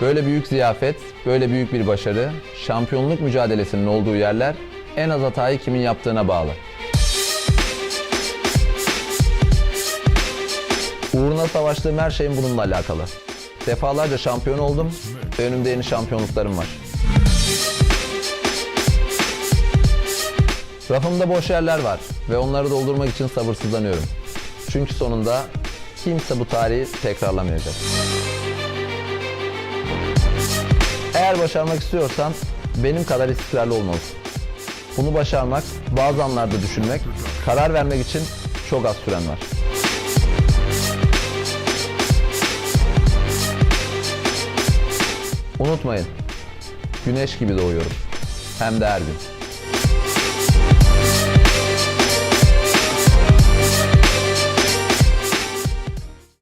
Böyle büyük ziyafet, böyle büyük bir başarı, şampiyonluk mücadelesinin olduğu yerler en az hatayı kimin yaptığına bağlı. Uğruna savaştığım her şeyin bununla alakalı. Defalarca şampiyon oldum ve önümde yeni şampiyonluklarım var. Rafımda boş yerler var ve onları doldurmak için sabırsızlanıyorum. Çünkü sonunda kimse bu tarihi tekrarlamayacak. Eğer başarmak istiyorsan benim kadar istikrarlı olmalısın. Bunu başarmak, bazı anlarda düşünmek, karar vermek için çok az süren var. Unutmayın, güneş gibi doğuyorum. Hem de her gün.